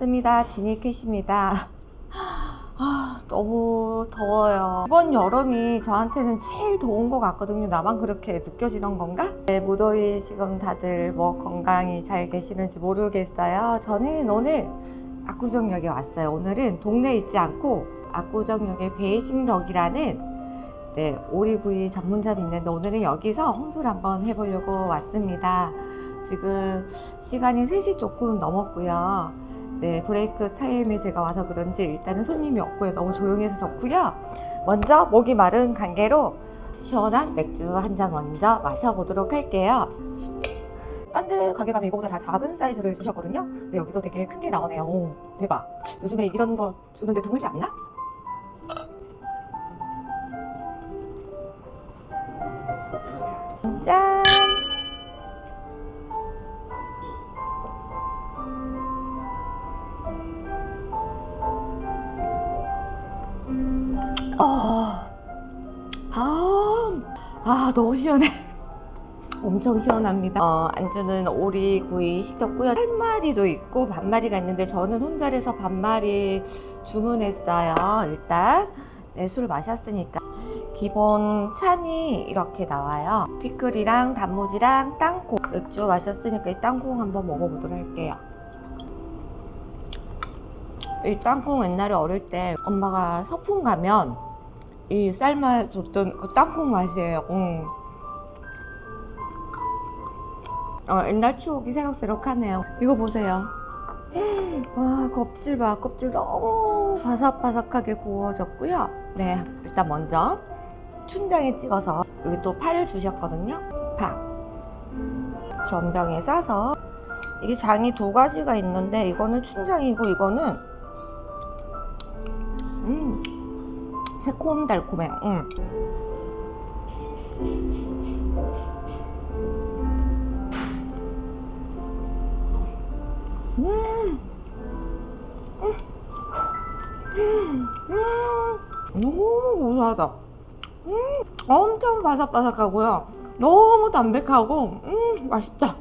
반갑습니다. 지니캣입니다. 아, 너무 더워요. 이번 여름이 저한테는 제일 더운 것 같거든요. 나만 그렇게 느껴지는 건가? 네, 무더위 지금 다들 뭐 건강히 잘 계시는지 모르겠어요. 저는 오늘 압구정역에 왔어요. 오늘은 동네에 있지 않고 압구정역에 베이징덕이라는 네, 오리구이 전문점이 있는데 오늘은 여기서 혼술 한번 해보려고 왔습니다. 지금 시간이 3시 조금 넘었고요. 네, 브레이크 타임에 제가 와서 그런지 일단은 손님이 없고요. 너무 조용해서 좋고요. 먼저 목이 마른 관계로 시원한 맥주 한 잔 먼저 마셔보도록 할게요. 딴데 가게 가면 이거보다 다 작은 사이즈를 주셨거든요. 근데 여기도 되게 큰 게 나오네요. 오, 대박. 요즘에 이런 거 주는데 드물지 않나? 짠! 아, 아, 아, 너무 시원해. 엄청 시원합니다. 어, 안주는 오리 구이 시켰고요. 한 마리도 있고 반마리가 있는데 저는 혼자라서 반마리 주문했어요. 일단 네, 술 마셨으니까 기본 찬이 이렇게 나와요. 피클이랑 단무지랑 땅콩 맥주 마셨으니까 이 땅콩 한번 먹어보도록 할게요. 이 땅콩 옛날에 어릴 때 엄마가 서풍 가면 이 삶아줬던 그 땅콩 맛이에요. 음. 어, 옛날 추억이 새록새록하네요. 이거 보세요. 와, 껍질 봐. 껍질 너무 바삭바삭하게 구워졌고요. 네, 일단 먼저 춘장에 찍어서 여기 또 파를 주셨거든요. 파. 전병에 싸서 이게 장이 두 가지가 있는데 이거는 춘장이고 이거는 새콤달콤해. 음. 음. 음. 음. 음. 너무 고소하다. 음. 엄청 바삭바삭하고요. 너무 담백하고, 음, 맛있다.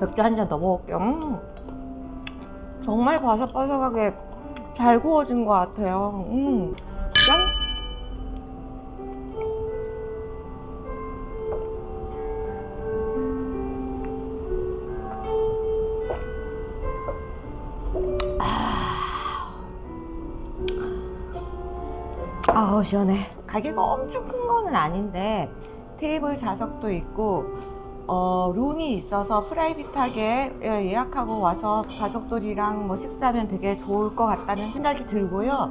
맥주 한 잔 더 먹을게요. 음. 정말 바삭바삭하게 잘 구워진 것 같아요. 음. 짠! 아우 시원해 가게가 엄청 큰 거는 아닌데 테이블 좌석도 있고 어, 룸이 있어서 프라이빗하게 예, 예약하고 와서 가족들이랑 뭐 식사하면 되게 좋을 것 같다는 생각이 들고요.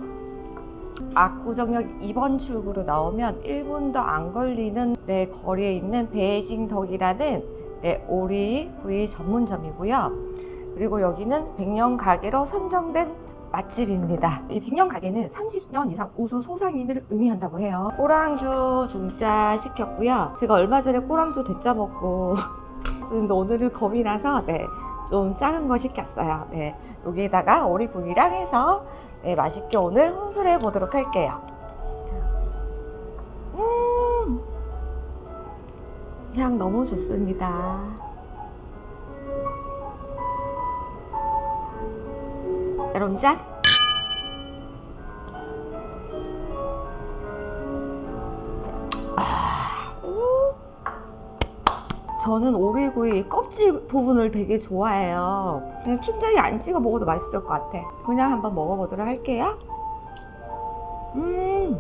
압구정역 2번 출구로 나오면 1분도 안 걸리는 네, 거리에 있는 베이징 덕이라는 네, 오리 구이 전문점이고요. 그리고 여기는 백년 가게로 선정된 맛집입니다. 이 백년 가게는 30년 이상 우수 소상인을 의미한다고 해요. 꼬랑주 중짜 시켰고요. 제가 얼마 전에 꼬랑주 대짜 먹고 근데 오늘은 겁이 나서 네, 좀 작은 거 시켰어요. 네, 여기에다가 오리고기랑 해서 네, 맛있게 오늘 혼술해 보도록 할게요. 음, 향 너무 좋습니다. 여러분 짠! 아, 우. 저는 오리구이 껍질 부분을 되게 좋아해요. 그냥 춘장에 안 찍어 먹어도 맛있을 것 같아. 그냥 한번 먹어보도록 할게요. 음.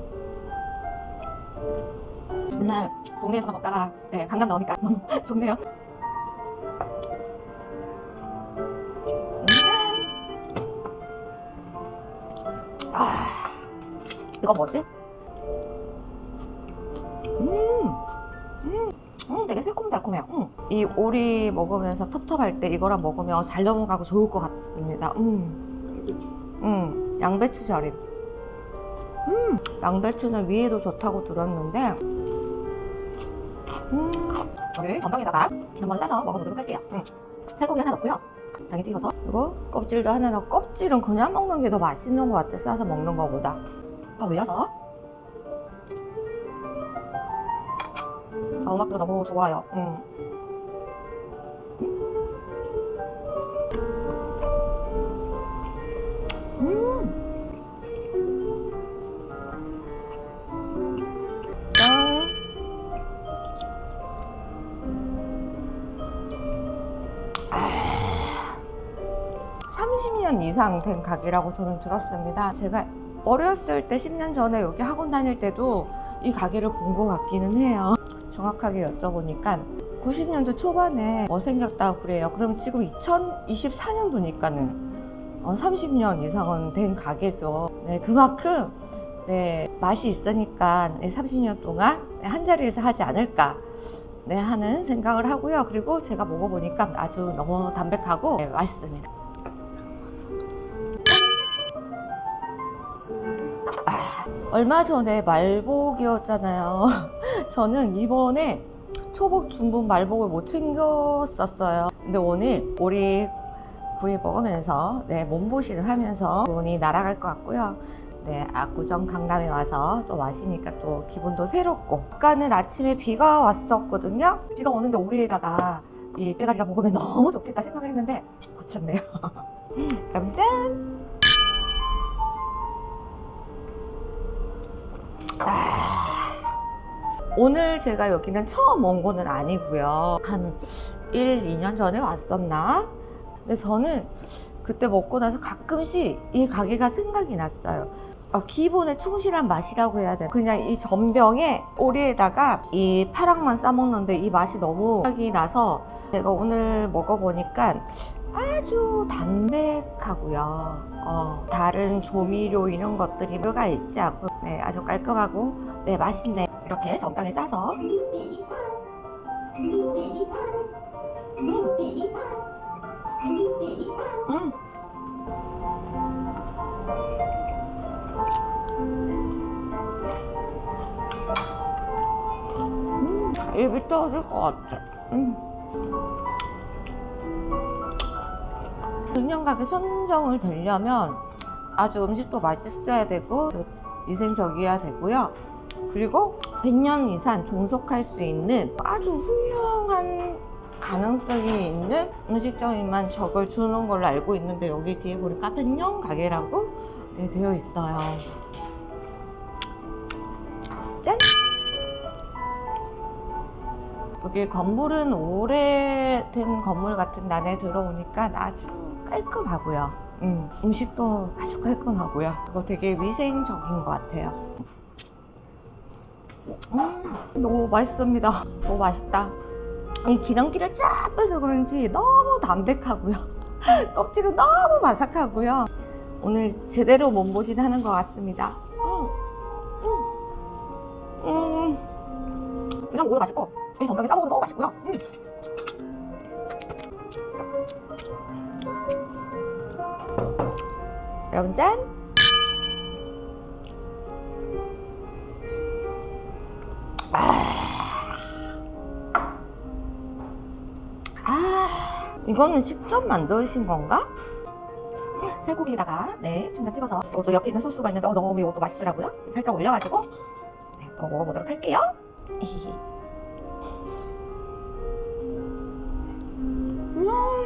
맨날 동네에서 먹다가 네, 강남 나오니까 너무 좋네요. 이거 뭐지? 음, 음, 음, 되게 새콤달콤해요. 음. 이 오리 먹으면서 텁텁할 때 이거랑 먹으면 잘 넘어가고 좋을 것 같습니다. 음, 음, 양배추 절임. 음, 양배추는 위에도 좋다고 들었는데, 음, 여기 전방에다가 한번 싸서 먹어보도록 할게요. 음, 살코기 하나 넣고요. 장에 찍어서 그리고 껍질도 하나 넣고 껍질은 그냥 먹는 게 더 맛있는 것 같아 싸서 먹는 거보다 아 외야사? 아 음악도 너무 좋아요 음. 아. 이상 된 가게라고 저는 들었습니다. 제가 어렸을 때 10년 전에 여기 학원 다닐 때도 이 가게를 본 것 같기는 해요. 정확하게 여쭤보니까 90년도 초반에 뭐 생겼다고 그래요. 그러면 지금 2024년도니까는 30년 이상은 된 가게죠. 네, 그만큼 네, 맛이 있으니까 네, 30년 동안 네, 한 자리에서 하지 않을까 네, 하는 생각을 하고요. 그리고 제가 먹어보니까 아주 너무 담백하고 네, 맛있습니다. 얼마 전에 말복이었잖아요. 저는 이번에 초복, 중복, 말복을 못 챙겼었어요. 근데 오늘 우리 구이 먹으면서 네, 몸보신을 하면서 돈이 날아갈 것 같고요. 네, 압구정 강남에 와서 또 마시니까 또 기분도 새롭고 아까는 아침에 비가 왔었거든요. 비가 오는데 오리에다가 이 빼가리가 먹으면 너무 좋겠다 생각을 했는데 그쳤네요. 그럼 짠! 오늘 제가 여기는 처음 온 거는 아니고요. 한 1, 2년 전에 왔었나? 근데 저는 그때 먹고 나서 가끔씩 이 가게가 생각이 났어요. 어, 기본에 충실한 맛이라고 해야 돼. 그냥 이 전병에 오리에다가 이 파랑만 싸먹는데 이 맛이 너무 생각이 나서 제가 오늘 먹어보니까 아주 담백하고요. 어, 다른 조미료 이런 것들이 뭐가 있지 않고 네, 아주 깔끔하고 네, 맛있네. 이렇게 전병에 싸서 음. 음, 입이 떨어질 것 같아. 음. 금년가게 선정을 되려면 아주 음식도 맛있어야 되고 위생적이어야 되고요. 그리고 100년 이상 종속할 수 있는 아주 훌륭한 가능성이 있는 음식점에만 저걸 주는 걸로 알고 있는데 여기 뒤에 보니까 100년 가게라고 네, 되어 있어요. 짠! 여기 건물은 오래된 건물 같은 난에 들어오니까 아주 깔끔하고요. 음, 음식도 아주 깔끔하고요. 그거 되게 위생적인 것 같아요. 음, 너무 맛있습니다. 너무 맛있다. 이 기름기를 쫙 빼서 그런지 너무 담백하고요. 껍질은 너무 바삭하고요. 오늘 제대로 몸보신 하는 것 같습니다. 음, 음, 음. 그냥 먹어도 맛있고, 이 전병에 싸먹어도 너무 맛있고요. 음. 여러분 짠! 아, 이거는 직접 만드신 건가? 살코기에다가 네 중간 찍어서 이것도 옆에 있는 소스가 있는데 어, 너무 이것도 맛있더라고요. 살짝 올려가지고 네, 또 먹어보도록 할게요. 히히히. 음. 음.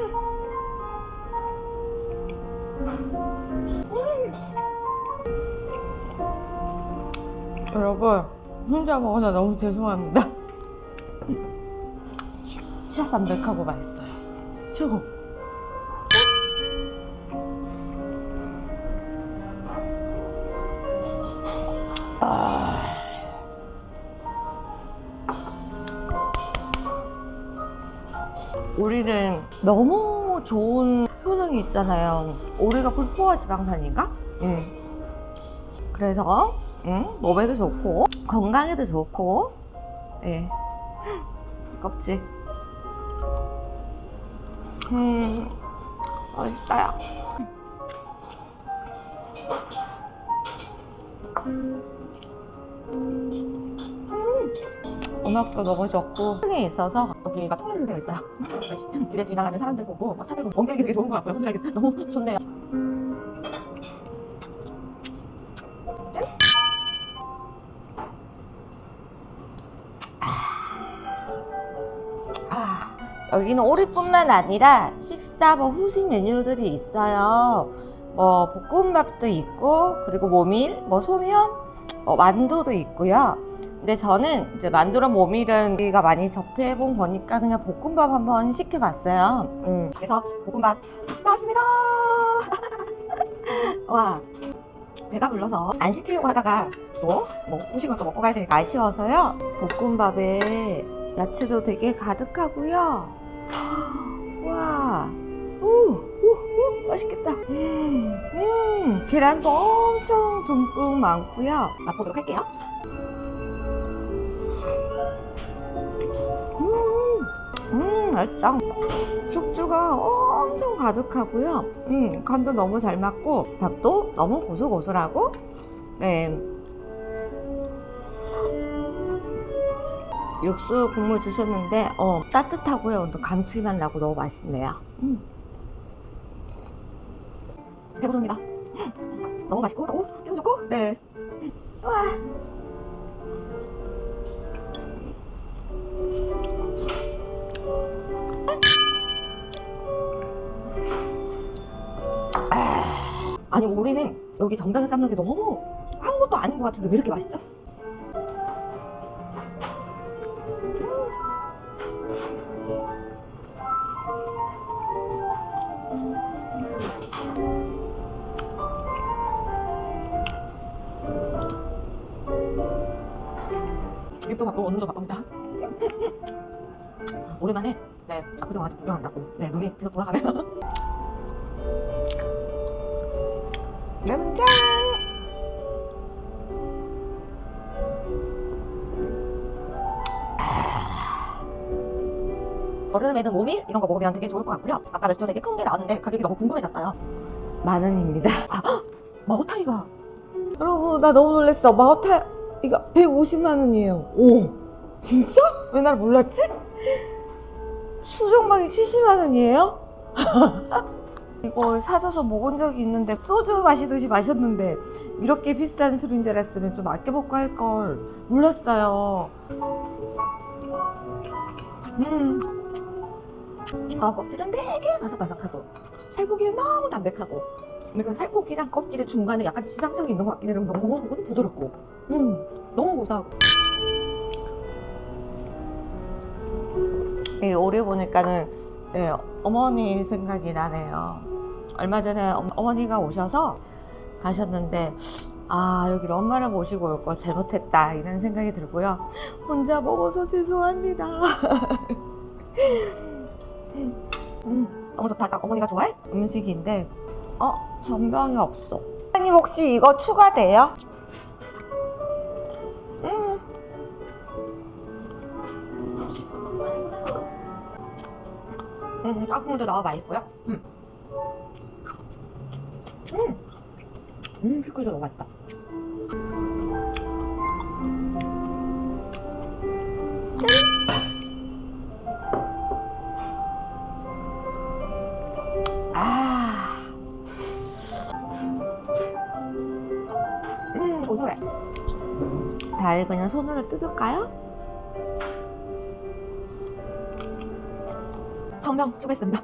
여러분 혼자 먹어서 너무 죄송합니다. 진짜 담백하고 맛있어요. 최고. 아. 우리는 너무 좋은 효능이 있잖아요. 우리가 불포화 지방산인가? 응. 그래서 응? 몸에도 좋고 건강에도 좋고 예. 껍질. 음, 맛있어요. 음, 음악도 너무 좋고 흥에 있어서 여기가 통일로 되어 있어요. 길에 지나가는 사람들 보고 막 차들 보고 옮기기 되게 좋은 것 같고요. 너무 좋네요. 여기는 오리뿐만 아니라 식사 뭐 후식 메뉴들이 있어요. 뭐 볶음밥도 있고 그리고 모밀, 뭐 소면, 뭐 만두도 있고요. 근데 저는 이제 만두랑 모밀은 우리가 많이 접해본 거니까 그냥 볶음밥 한번 시켜봤어요. 음, 그래서 볶음밥 나왔습니다. 와 배가 불러서 안 시키려고 하다가 또 뭐 후식을 또 먹고 가야 되니까 아쉬워서요. 볶음밥에 야채도 되게 가득하고요. 와, 오, 오, 오, 맛있겠다. 음, 음, 계란도 엄청 듬뿍 많고요. 맛보도록 할게요. 음, 음, 맛있다. 숙주가 엄청 가득하고요. 음, 간도 너무 잘 맞고 밥도 너무 고슬고슬하고 네. 육수 국물 주셨는데 어, 따뜻하고요. 또 감칠맛 나고 너무 맛있네요. 음. 배부릅니다. 음, 너무 맛있고 너무 기분 좋고 네. 와. 아, 아니 우리는 여기 정당에 삶는 게 너무 아무것도 아닌 것 같은데 왜 이렇게 맛있죠? 네 압구정 와서 구경한다고 네 눈이 계속 돌아가네요. 짠! 여름에는 모밀 이런 거 먹으면 되게 좋을 것 같고요. 아까 레스토랑 되게 큰 게 나왔는데 가격이 너무 궁금해졌어요. 만 원입니다. 아, 마오타이가 여러분 나 너무 놀랐어. 마오타이가 150만 원이에요. 오 진짜? 왜 날 몰랐지? 수정방이 70만 원이에요? 이거 사줘서 먹은 적이 있는데 소주 마시듯이 마셨는데 이렇게 비싼 술인 줄 알았으면 좀 아껴 먹고 할 걸 몰랐어요. 음. 아 껍질은 되게 바삭바삭하고 살코기는 너무 담백하고 근데 그 살코기랑 껍질의 중간에 약간 지방층이 있는 것 같긴 해도 너무 부드럽고 음 너무 고소하고 이 오래 보니까는 네, 어머니 생각이 나네요. 얼마 전에 어- 어머니가 오셔서 가셨는데 아 여기를 엄마를 모시고 올걸 잘못했다 이런 생각이 들고요. 혼자 먹어서 죄송합니다. 음, 너무 좋다. 아까 어머니가 좋아할 음식인데 어 전병이 없어. 사장님 혹시 이거 추가돼요? 음, 깍꿍도 너무 맛있고요. 음. 음. 음, 피클도 너무 맛있다. 짠! 아. 음, 고소해. 달 그냥 손으로 뜯을까요? 정명 추가했습니다.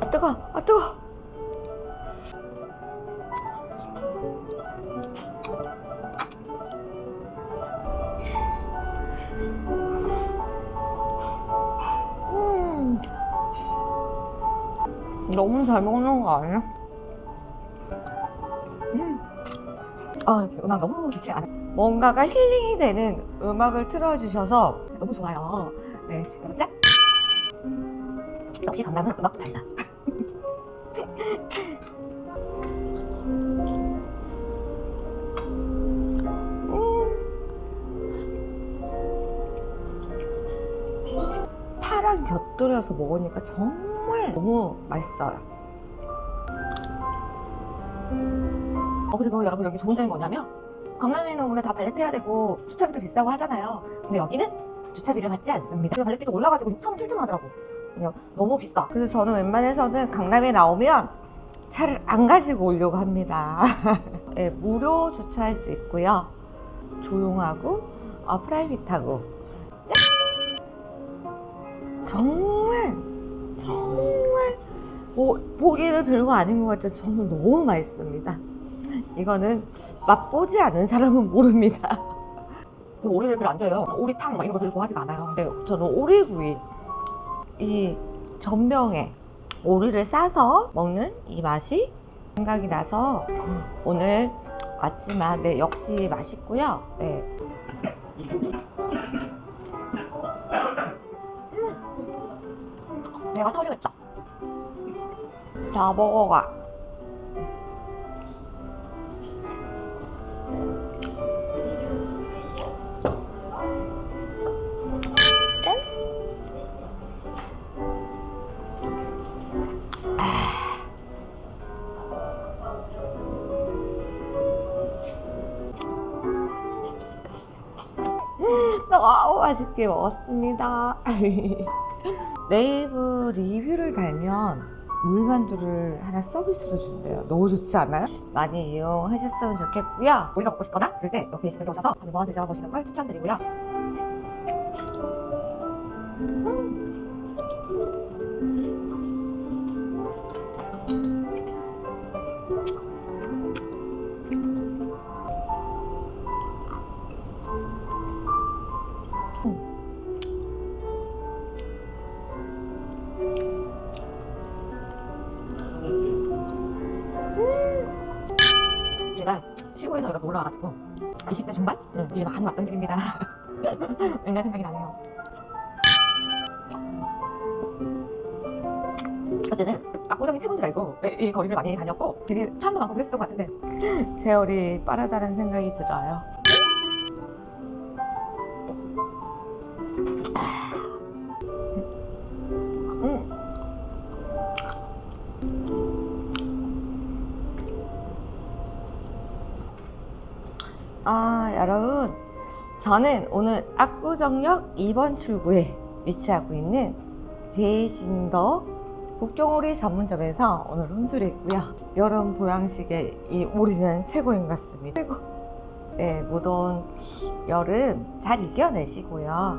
아 뜨거, 아 뜨거. 음. 너무 잘 먹는 거 아니야? 음. 아, 음악 너무 좋지 않아. 뭔가가 힐링이 되는 음악을 틀어주셔서 너무 좋아요. 네! 역시 강남은 음악도 달라. 음. 파랑 곁들여서 먹으니까 정말 너무 맛있어요. 어, 그리고 여러분 여기 좋은 점이 뭐냐면 강남에는 원래 다 발렛 해야 되고 주차비도 비싸고 하잖아요. 근데 여기는 주차비를 받지 않습니다. 발렛비도 올라가지고 6천 원, 7천 원 하더라고. 그냥 너무 비싸. 그래서 저는 웬만해서는 강남에 나오면 차를 안 가지고 오려고 합니다. 네, 무료 주차할 수 있고요. 조용하고 어, 프라이빗하고 짠! 정말 정말 뭐, 보기에는 별거 아닌 것 같지만 정말 너무 맛있습니다. 이거는 맛보지 않은 사람은 모릅니다. 오리를 별로 안 좋아해요. 오리탕 막 이런 거 별로 좋아하지가 않아요. 근데 저는 오리구이 이 전병에 오리를 싸서 먹는 이 맛이 생각이 나서 오늘 왔지만 네 역시 맛있고요. 네. 음. 내가 터지겠다. 다 먹어가. 너무 맛있게 먹었습니다. 네이버 리뷰를 달면 물만두를 하나 서비스로 준대요. 너무 좋지 않아요? 많이 이용하셨으면 좋겠고요. 우리가 먹고 싶거나 그럴 때 옆에 데 오셔서 한번 드셔보시는 걸 추천드리고요. 제 가 시골에서 이렇게 올라와가지고 20대 중반? 응. 이게 많이 왔던 길입니다. 옛날 생각이 나네요. 그때는 압구정이 최고인 줄 알고 네, 이 거리를 많이 다녔고 되게 사람도 많고 그랬었던 것 같은데 세월이 빠르다는 생각이 들어요. 아, 여러분. 저는 오늘 압구정역 2번 출구에 위치하고 있는 대신더 북경오리 전문점에서 오늘 혼술을 했고요. 여름 보양식에 이 오리는 최고인 것 같습니다. 최고. 네, 무더운 여름 잘 이겨내시고요.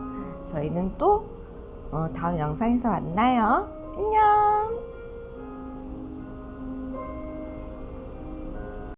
저희는 또 어, 다음 영상에서 만나요. 안녕!